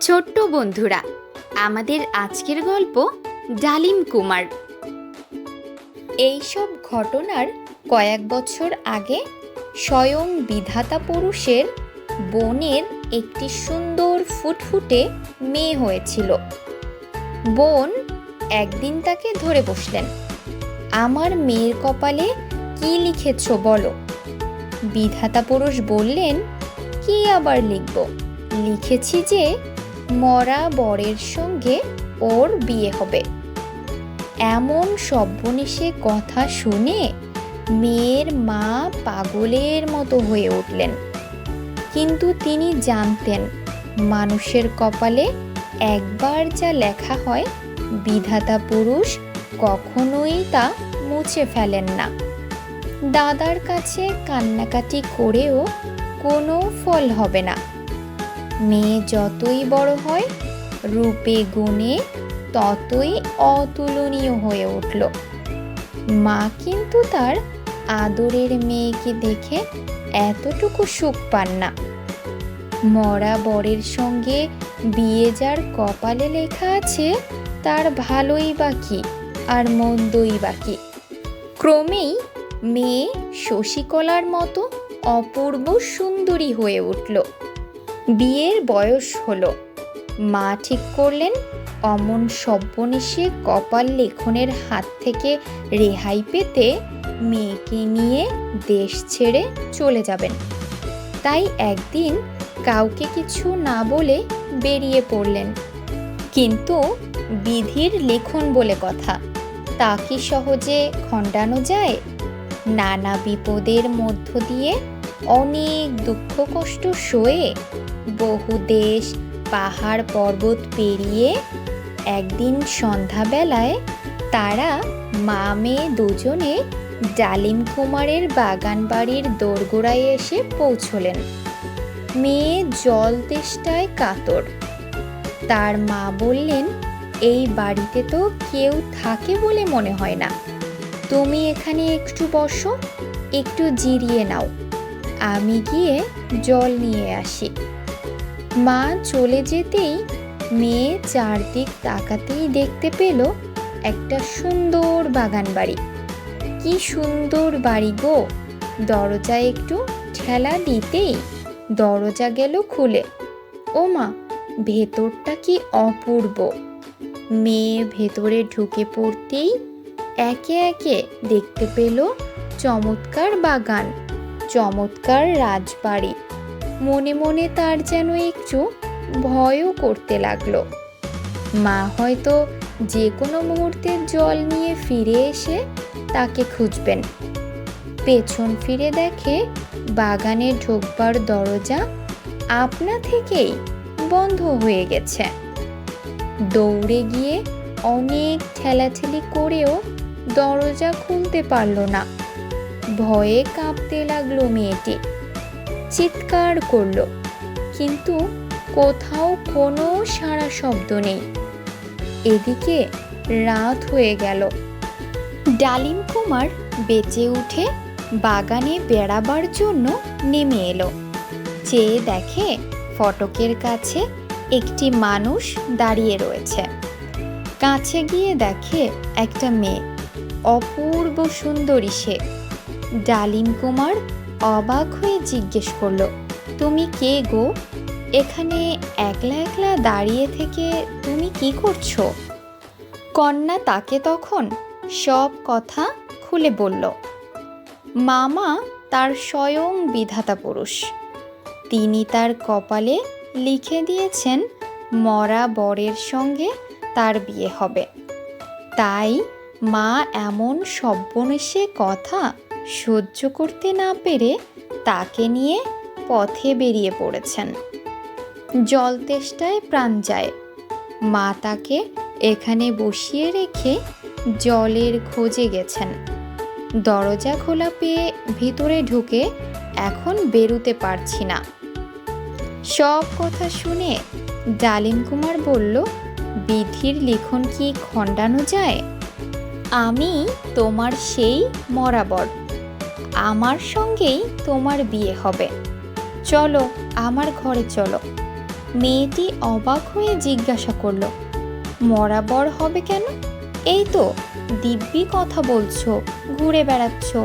ছোট্ট বন্ধুরা, আমাদের আজকের গল্প ডালিম কুমার। এইসব ঘটনার কয়েক বছর আগে স্বয়ং বিধাতা পুরুষের বোনের একটি সুন্দর ফুটফুটে মেয়ে হয়েছিল। বোন একদিন তাকে ধরে বসলেন, আমার মেয়ের কপালে কি লিখেছ বলো? বিধাতা পুরুষ বললেন, কি আবার লিখব? লিখেছি যে মরা বরের সঙ্গে ওর বিয়ে হবে। এমন সব্যনেশে কথা শুনে মেয়ের মা পাগলের মতো হয়ে উঠলেন। কিন্তু তিনি জানতেন, মানুষের কপালে একবার যা লেখা হয়, বিধাতা পুরুষ কখনোই তা মুছে ফেলেন না। দাদার কাছে কান্নাকাটি করেও কোনো ফল হবে না। মেয়ে যতই বড় হয়, রূপে গুণে ততই অতুলনীয় হয়ে উঠল। মা কিন্তু তার আদরের মেয়েকে দেখে এতটুকু সুখ পান না। মরা বরের সঙ্গে বিয়ে যার কপালে লেখা আছে, তার ভালোই বাকি আর মন্দই বাকি ক্রমেই মেয়ে শশীকলার মতো অপূর্ব সুন্দরী হয়ে উঠল। বিয়ের বয়স হলো। মা ঠিক করলেন, অমন সব্যনেশে কপাল লেখনের হাত থেকে রেহাই পেতে মেয়েকে নিয়ে দেশ ছেড়ে চলে যাবেন। তাই একদিন কাউকে কিছু না বলে বেরিয়ে পড়লেন। কিন্তু বিধির লেখন বলে কথা, তা কি সহজে খণ্ডানো যায়? নানা বিপদের মধ্য দিয়ে অনেক দুঃখ কষ্ট সয়ে বহু দেশ পাহাড় পর্বত পেরিয়ে একদিন সন্ধ্যাবেলায় তারা মা মেয়ে দুজনে ডালিম কুমারের বাগান বাড়ির দোরগোড়ায় এসে পৌঁছলেন। মেয়ে জল তেষ্টায় কাতর। তার মা বললেন, এই বাড়িতে তো কেউ থাকে বলে মনে হয় না। তুমি এখানে একটু বসো, একটু জিরিয়ে নাও। আমি গিয়ে জল নিয়ে আসি। মা চলে যেতেই মেয়ে চারদিক তাকাতেই দেখতে পেল একটা সুন্দর বাগান বাড়ি। কি সুন্দর বাড়ি গো। দরজা একটু ঠেলা দিতেই দরজা গেল খুলে। ও মা, ভেতরটা কি অপূর্ব। মেয়ে ভেতরে ঢুকে পড়তেই একে একে দেখতে পেল চমৎকার বাগান, চমৎকার রাজবাড়ি। মনে মনে তার যেন একটু ভয়ও করতে লাগল। মা হয়তো যে কোনো মুহূর্তে জল নিয়ে ফিরে এসে তাকে খুঁজবেন। পেছন ফিরে দেখে বাগানে ঢোকবার দরজা আপনা থেকেই বন্ধ হয়ে গেছে। দৌড়ে গিয়ে অনেক ঠেলাঠেলি করেও দরজা খুলতে পারল না। ভয়ে কাঁপতে লাগল মেয়েটি। চিৎকার করল। কিন্তু কোথাও কোনো সারা শব্দ নেই। এদিকে রাত হয়ে গেল। ডালিম কুমার বেঁচে উঠে বাগানে বেড়াবার জন্য নেমে এলো। চেয়ে দেখে ফটকের কাছে একটি মানুষ দাঁড়িয়ে রয়েছে। কাছে গিয়ে দেখে একটা মেয়ে। অপূর্ব সুন্দরী সে। ডালিম কুমার অবাক হয়ে জিজ্ঞেস করল, তুমি কে গো? এখানে একলা একলা দাঁড়িয়ে থেকে তুমি কি করছ? কন্যা তাকে তখন সব কথা খুলে বলল, মামা তার স্বয়ং বিধাতা পুরুষ। তিনি তার কপালে লিখে দিয়েছেন, মরা বরের সঙ্গে তার বিয়ে হবে। তাই মা এমন সব্যনেশে কথা সহ্য করতে না পেরে তাকে নিয়ে পথে বেরিয়ে পড়েছেন। জল তেষ্টায় প্রাণ যায়। মা তাকে এখানে বসিয়ে রেখে জলের খোঁজে গেছেন। দরজা খোলা পেয়ে ভিতরে ঢুকে এখন বেরুতে পারছি না। সব কথা শুনে ডালিম কুমার বলল, বিধির লিখন কি খণ্ডানো যায়? আমি তোমার সেই মরাবর। আমার সঙ্গেই তোমার বিয়ে হবে। চলো, আমার ঘরে চলো। মেয়েটি অবাক হয়ে জিজ্ঞাসা করল, মরা বর হবে কেন? এই তো, দিব্যি কথা বলছো, ঘুরে বেড়াচ্ছ।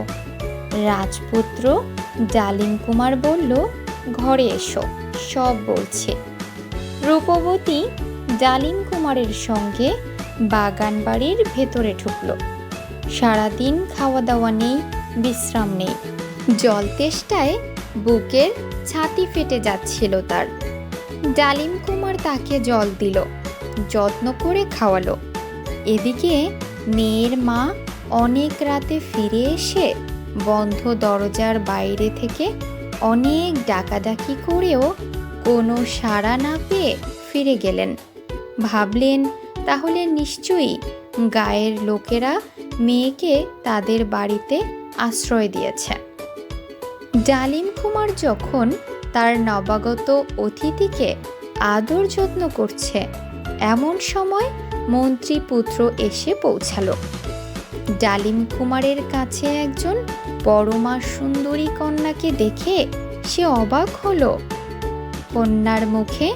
রাজপুত্র ডালিম কুমার বলল, ঘরে এসো, সব বলছে। রূপবতী ডালিম কুমারের সঙ্গে বাগান বাড়ির ভেতরে ঢুকলো। সারাদিন খাওয়া দাওয়া নেই বিশ্রাম নেই। জল তেষ্টায় বুকের ছাতি ফেটে যাচ্ছিল তার। ডালিম কুমার তাকে জল দিল, যত্ন করে খাওয়ালো। এদিকে মেয়ের মা অনেক রাতে ফিরে এসে বন্ধ দরজার বাইরে থেকে অনেক ডাকাডাকি করেও কোনো সাড়া না পেয়ে ফিরে গেলেন। ভাবলেন, তাহলে নিশ্চয়ই গায়ের লোকেরা মেয়েকে তাদের বাড়িতে আশ্রয় দিয়েছে। ডালিম কুমার যখন তার নবাগত অতিথিকে আদর যত্ন করছে, এমন সময় মন্ত্রী পুত্র এসে পৌঁছালো। ডালিম কুমারের কাছে একজন পরমা সুন্দরী কন্যাকে দেখে সে অবাক হলো। কন্যার মুখে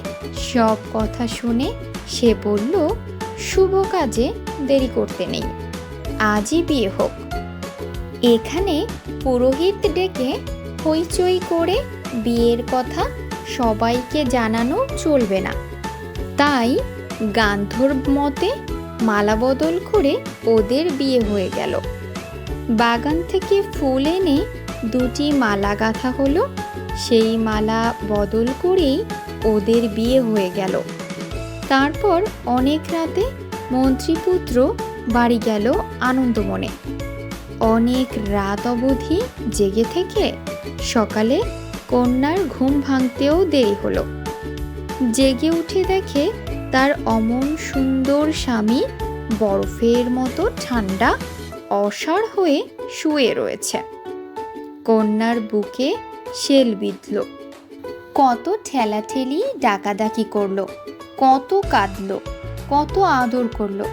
সব কথা শুনে সে বলল, শুভ কাজে দেরি করতে নেই। আজই বিয়ে হোক। এখানে পুরোহিত ডেকে হইচই করে বিয়ের কথা সবাইকে জানানো চলবে না। তাই গান্ধর্ব মতে মালা বদল করে ওদের বিয়ে হয়ে গেল। বাগান থেকে ফুল এনে দুটি মালা গাঁথা হলো, সেই মালা বদল করেই ওদের বিয়ে হয়ে গেল। তারপর অনেক রাতে মন্ত্রীপুত্র বাড়ি গেল আনন্দমনে। অনেক রাত অবধি জেগে থেকে সকালে কন্যার ঘুম ভাঙতেও দেরি হলো। জেগে উঠে দেখে তার অমন সুন্দর স্বামী বরফের মতো ঠান্ডা অসাড় হয়ে শুয়ে রয়েছে। কন্যার বুকে শেল বিঁধল। কত ঠেলাঠেলি ডাকাডাকি করল, কত কাঁদলো, কত আদর করল,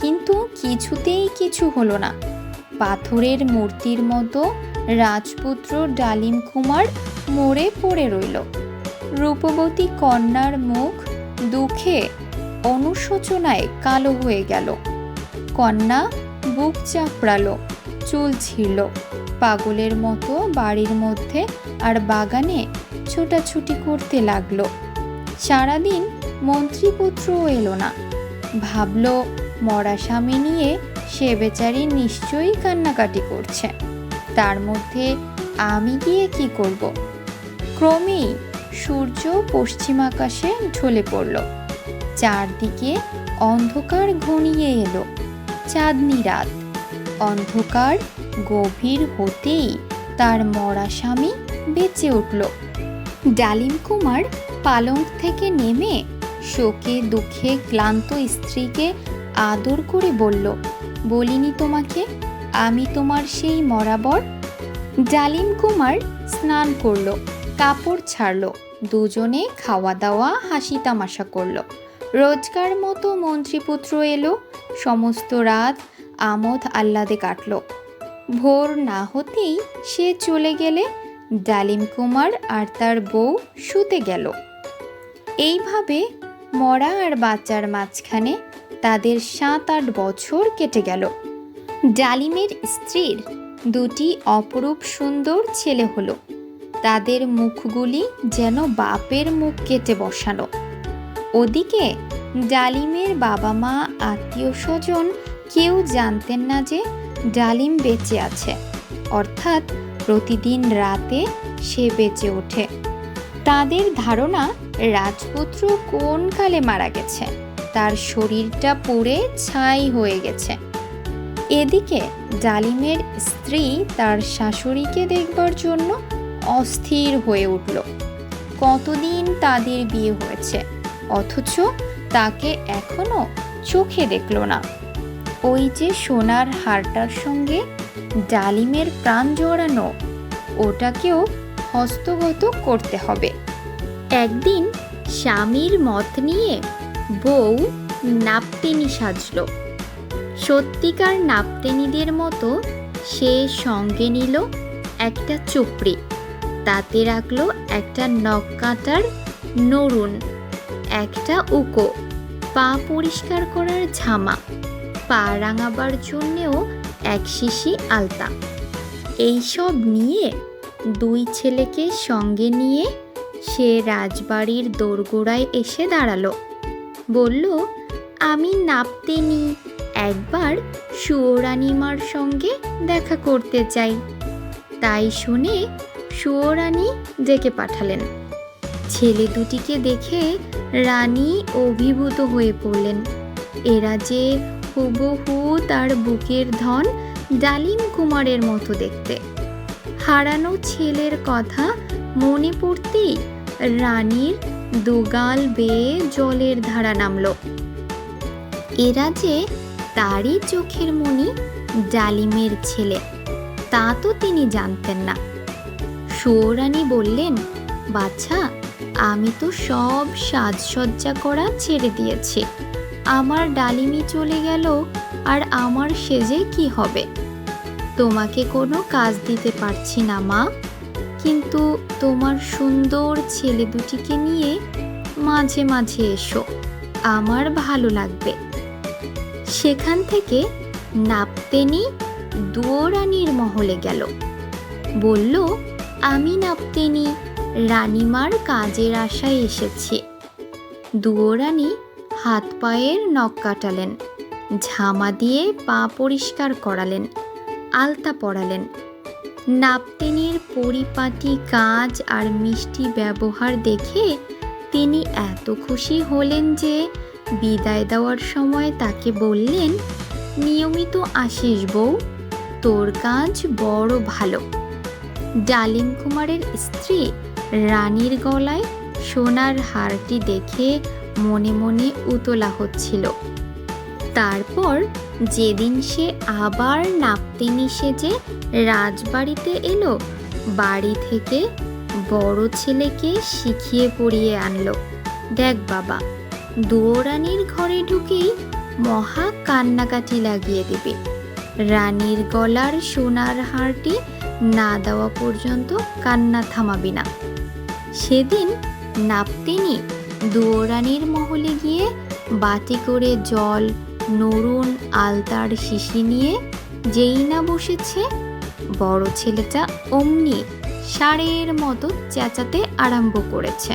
কিন্তু কিছুতেই কিছু হলো না। পাথরের মূর্তির মতো রাজপুত্র ডালিম কুমার মরে পড়ে রইল। রূপবতী কন্যার মুখ দুঃখে অনুশোচনায় কালো হয়ে গেল। কন্যা বুক চাপড়ালো, চুল ছিল পাগলের মতো বাড়ির মধ্যে আর বাগানে ছোটাছুটি করতে লাগল। সারাদিন মন্ত্রীপুত্রও এলো না। ভাবল, মরা স্বামী নিয়ে সে বেচারি নিশ্চয়ই কান্নাকাটি করছে। তার মধ্যে আমি গিয়ে কি করব? ক্রমেই সূর্য পশ্চিম আকাশে ঢলে পড়ল। চারদিকে অন্ধকার ঘনিয়ে এলো। চাঁদনি রাত। অন্ধকার গভীর হতেই তার মরা স্বামী বেঁচে উঠল। ডালিম কুমার পালঙ্ক থেকে নেমে শোকে দুঃখে ক্লান্ত স্ত্রীকে আদর করে বলল বলিনি তোমাকে, আমি তোমার সেই মরাবর। ডালিম কুমার স্নান করল, কাপড় ছাড়লো, দুজনে খাওয়া দাওয়া হাসি তামাশা করল। রোজকার মতো মন্ত্রীপুত্র এলো, সমস্ত রাত আমোদ আহ্লাদে কাটল। ভোর না হতেই সে চলে গেলে ডালিম কুমার আর তার বউ শুতে গেল। এইভাবে মরা আর বাচ্চার মাঝখানে তাদের সাত আট বছর কেটে গেল। ডালিমের স্ত্রীর দুটি অপরূপ সুন্দর ছেলে হলো। তাদের মুখগুলি যেন বাপের মুখ কেটে বসানো। ওদিকে ডালিমের বাবা মা, আত্মীয় স্বজন কেউ জানতেন না যে ডালিম বেঁচে আছে। অর্থাৎ প্রতিদিন রাতে সে বেঁচে ওঠে। তাদের ধারণা রাজপুত্র কোন কালে মারা গেছে? তার শরীরটা পুড়ে ছাই হয়ে গেছে। এদিকে ডালিমের স্ত্রী তার শাশুড়িকে দেখবার জন্য অস্থির হয়ে উঠল। কতদিন তাদের বিয়ে হয়েছে, অথচ তাকে এখনও চোখে দেখল না। ওই যে সোনার হারটার সঙ্গে ডালিমের প্রাণ জড়ানো, ওটাকেও হস্তগত করতে হবে। একদিন স্বামীর মত নিয়ে বউ নাপতেনি সাজল। সত্যিকার নাপতেনিদের মতো সে সঙ্গে নিল একটা চুপড়ি। তাতে রাখল একটা নখ কাটার নরুন, একটা উকো, পা পরিষ্কার করার ঝামা, পা রাঙাবার জন্যেও এক শিশি আলতা। এইসব নিয়ে দুই ছেলেকে সঙ্গে নিয়ে সে রাজবাড়ির দোরগোড়ায় এসে দাঁড়াল। বলল, আমি নাপতেনি একবার সুয়োরানিমার সঙ্গে দেখা করতে চাই। তাই শুনে সুয়োরানী ডেকে পাঠালেন। ছেলে দুটিকে দেখে রানী অভিভূত হয়ে পড়লেন। এরা যে হুবহু তার বুকের ধন ডালিম কুমারের মতো দেখতে। হারানো ছেলের কথা মনে পড়তেই রানীর দুগাল বেয়ে জলের ধারা নামলো। এরা যে তারই চোখের মণি ডালিমের ছেলে, তা তো তিনি জানতেন না। সুয়োরানী বললেন, বাছা, আমি তো সব সাজসজ্জা করা ছেড়ে দিয়েছি। আমার ডালিমি চলে গেল, আর আমার সেজে কি হবে? তোমাকে কোনো কাজ দিতে পারছি না, মা। কিন্তু তোমার সুন্দর ছেলে দুটিকে নিয়ে মাঝে মাঝে এসো। আমার ভালো লাগবে। সেখান থেকে নাপতেনি দুয়োরানীর মহলে গেল। বলল, আমি নাপতেনি, রানিমার কাজের আশায় এসেছি। দুয়োরানী হাত পায়ের নখ কাটালেন, ঝামা দিয়ে পা পরিষ্কার করালেন, আলতা পরালেন। নাপতেনির পরিপাটি কাজ আর মিষ্টি ব্যবহার দেখে তিনি এত খুশি হলেন যে বিদায় দেওয়ার সময় তাকে বললেন, নিয়মিত আসিস বউ, তোর কাজ বড় ভালো। ডালিম কুমারের স্ত্রী রানীর গলায় সোনার হারটি দেখে মনে মনে উতলা হচ্ছিল। তারপর যেদিন সে আবার নাপতেনি সেজে রাজবাড়িতে এলো। বাড়ি থেকে বড় ছেলেকে শিখিয়ে পড়িয়ে আনলো। দেখ বাবা, দুয়োরানির ঘরে ঢুকেই মহা কান্নাকাটি লাগিয়ে দেবে। রানীর গলার সোনার হারটি না দেওয়া পর্যন্ত কান্না থামাবি না। সেদিন নাপতিনি দুয়োরানীর মহলে গিয়ে বাটি করে জল, নরুন, আলতার শিশি নিয়ে যেই না বসেছে বড় ছেলেটা অমনি ষাঁড়ের মতো চেঁচাতে আরম্ভ করেছে।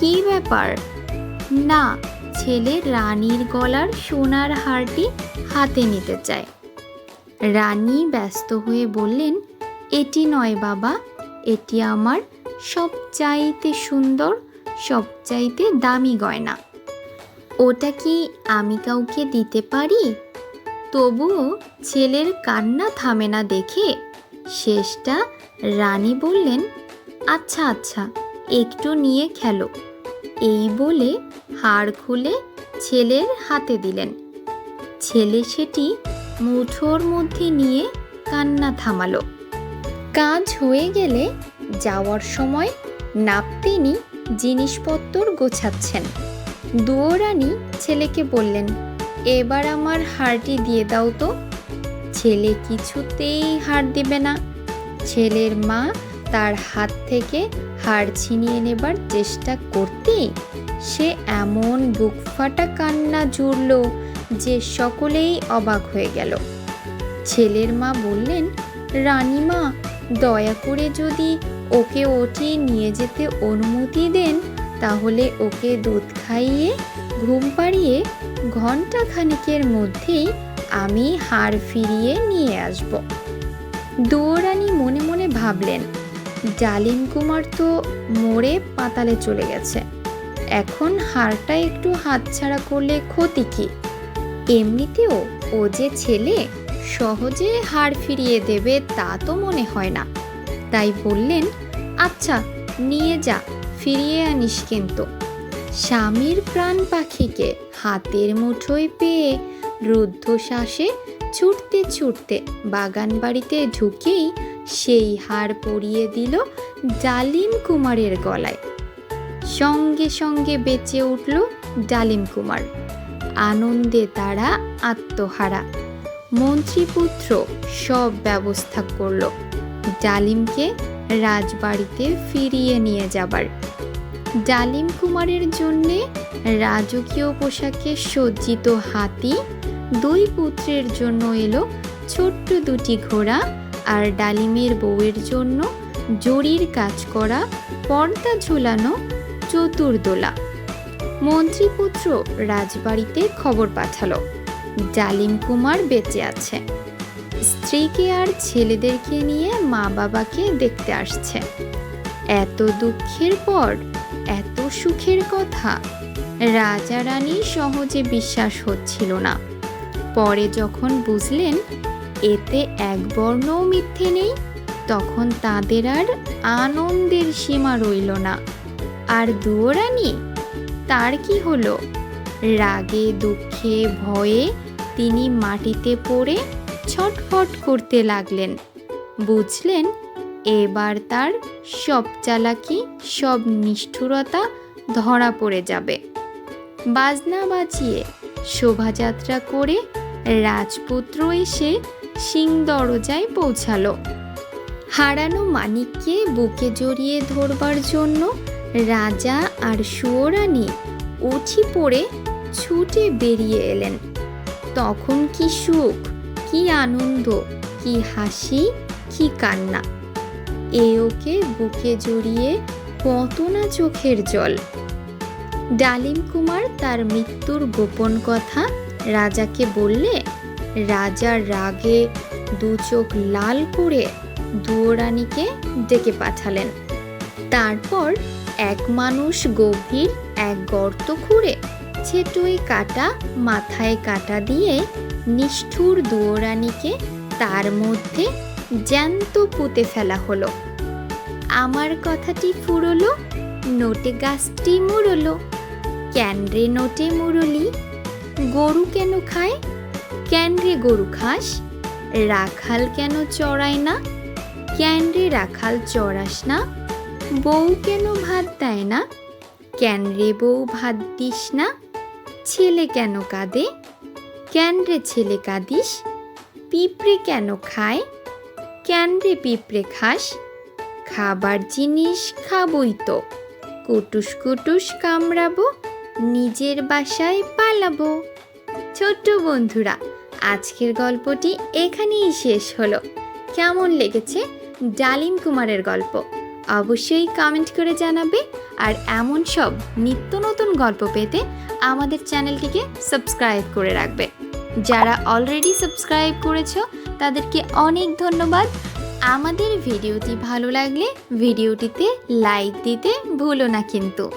কি ব্যাপার? না, ছেলে রানীর গলার সোনার হারটি হাতে নিতে চায়। রানী ব্যস্ত হয়ে বললেন, এটি নয় বাবা, এটি আমার সবচাইতে সুন্দর, সবচাইতে দামি গয়না। ওটা কি আমি কাউকে দিতে পারি? তবুও ছেলের কান্না থামে না দেখে শেষটা রানী বললেন আচ্ছা আচ্ছা একটু নিয়ে খেলো। এই বলে হাড় খুলে ছেলের হাতে দিলেন। ছেলে সেটি মুঠোর মধ্যে নিয়ে কান্না থামালো। কাজ হয়ে গেলে যাওয়ার সময় নাপতিনি জিনিসপত্র গোছাচ্ছেন। দুয়োরানী ছেলেকে বললেন, এবার আমার হারটি দিয়ে দাও তো। ছেলে কিছুতেই হার দেবে না। ছেলের মা তার হাত থেকে হার ছিনিয়ে নেবার চেষ্টা করতেই সে এমন বুক ফাটা কান্না জুড়ল যে সকলেই অবাক হয়ে গেল। ছেলের মা বললেন, রানীমা, দয়া করে যদি ওকে ওটি নিয়ে যেতে অনুমতি দেন, তাহলে ওকে দুধ খাইয়ে, ঘুম পাড়িয়ে ঘণ্টা খানিকের মধ্যেই আমি হার ফিরিয়ে নিয়ে আসব। দুয়োরানী মনে মনে ভাবলেন, ডালিম কুমার তো মরে পাতালে চলে গেছে। এখন হারটা একটু হাতছাড়া করলে ক্ষতি কি? এমনিতেও ও যে ছেলে সহজে হার ফিরিয়ে দেবে তা তো মনে হয় না। তাই বললেন আচ্ছা নিয়ে যা, ফিরিয়ে আনিস কিন্তু। স্বামীর প্রাণ পাখিকে হাতের মুঠোয় পেয়ে রুদ্ধশ্বাসে ছুটতে ছুটতে বাগান বাড়িতে ঢুকেই সেই হার পরিয়ে দিল ডালিম কুমারের গলায়। সঙ্গে সঙ্গে বেঁচে উঠল ডালিম কুমার। আনন্দে তারা আত্মহারা। মন্ত্রীপুত্র সব ব্যবস্থা করল। ডালিমকে রাজবাড়িতে ফিরিয়ে নিয়ে যাবার। ডালিম কুমারের জন্যে রাজকীয় পোশাকে সজ্জিত হাতি দুই পুত্রের জন্য এলো ছোট্ট দুটি ঘোড়া আর ডালিমের বউয়ের জন্য জরির কাজ করা, পর্দা ঝুলানো চতুর্দোলা মন্ত্রীপুত্র রাজবাড়িতে খবর পাঠালো, ডালিম কুমার বেঁচে আছে। স্ত্রীকে আর ছেলেদেরকে নিয়ে মা বাবাকে দেখতে আসছে। এত দুঃখের পর, এত সুখের কথা রাজা রানী সহজে বিশ্বাস হচ্ছিল না। পরে যখন বুঝলেন এতে এক বর্ণও মিথ্যে নেই, তখন তাদের আর আনন্দের সীমা রইল না। আর দুয়োরানি, তার কি হলো? রাগে, দুঃখে, ভয়ে তিনি মাটিতে পড়ে ছটফট করতে লাগলেন। বুঝলেন এবার তার সব চালাকি, সব নিষ্ঠুরতা ধরা পড়ে যাবে। বাজনা বাজিয়ে শোভাযাত্রা করে রাজপুত্র এসে সিং দরজায় পৌঁছালো। হারানো মানিককে বুকে জড়িয়ে ধরবার জন্য রাজা আর সুয়োরানী উঠি পড়ে ছুটে বেরিয়ে এলেন। তখন কি সুখ, কি আনন্দ, কি হাসি, কি কান্না। এ ওকে বুকে জড়িয়ে কত না চোখের জল। ডালিম কুমার তার মৃত্যুর গোপন কথা রাজাকে বললে রাজার রাগে দু চোখ লাল করে দুয়োরানীকে ডেকে পাঠালেন। তারপর এক মানুষ গভীর এক গর্ত খুঁড়ে ছেটুই কাটা, মাথায় কাটা দিয়ে নিষ্ঠুর দুয়োরানীকে তার মধ্যে জ্যান্ত পুঁতে ফেলা হলো। আমার কথাটি ফুরলো, নোটে গাছটি মুড়লো ক্যান রে নোটে মুরলি গরু কেন খায়? ক্যান রে গরু খাস? রাখাল কেন চড়ায় না? ক্যান রে রাখাল চড়াস না? বউ কেন ভাত দেয় না? ক্যান রে বউ ভাত দিস না? ছেলে কেন কাঁদে? ক্যান রে ছেলে কাঁদিস? পিঁপড়ে কেন খায়? ক্যান রে পিঁপড়ে খাস? খাবার জিনিস খাবই তো। কুটুস কুটুস কামড়াবো নিজের বাসায় পালাবো। ছোট্ট বন্ধুরা, আজকের গল্পটি এখানেই শেষ হলো। কেমন লেগেছে ডালিম কুমারের গল্প? অবশ্যই কমেন্ট করে জানাবে। আর এমন সব নিত্য নতুন গল্প পেতে আমাদের চ্যানেলটিকে সাবস্ক্রাইব করে রাখবে। যারা অলরেডি সাবস্ক্রাইব করেছ, তাদেরকে অনেক ধন্যবাদ। আমাদের ভিডিওটি ভালো লাগলে ভিডিওটিতে লাইক দিতে ভুলো না কিন্তু।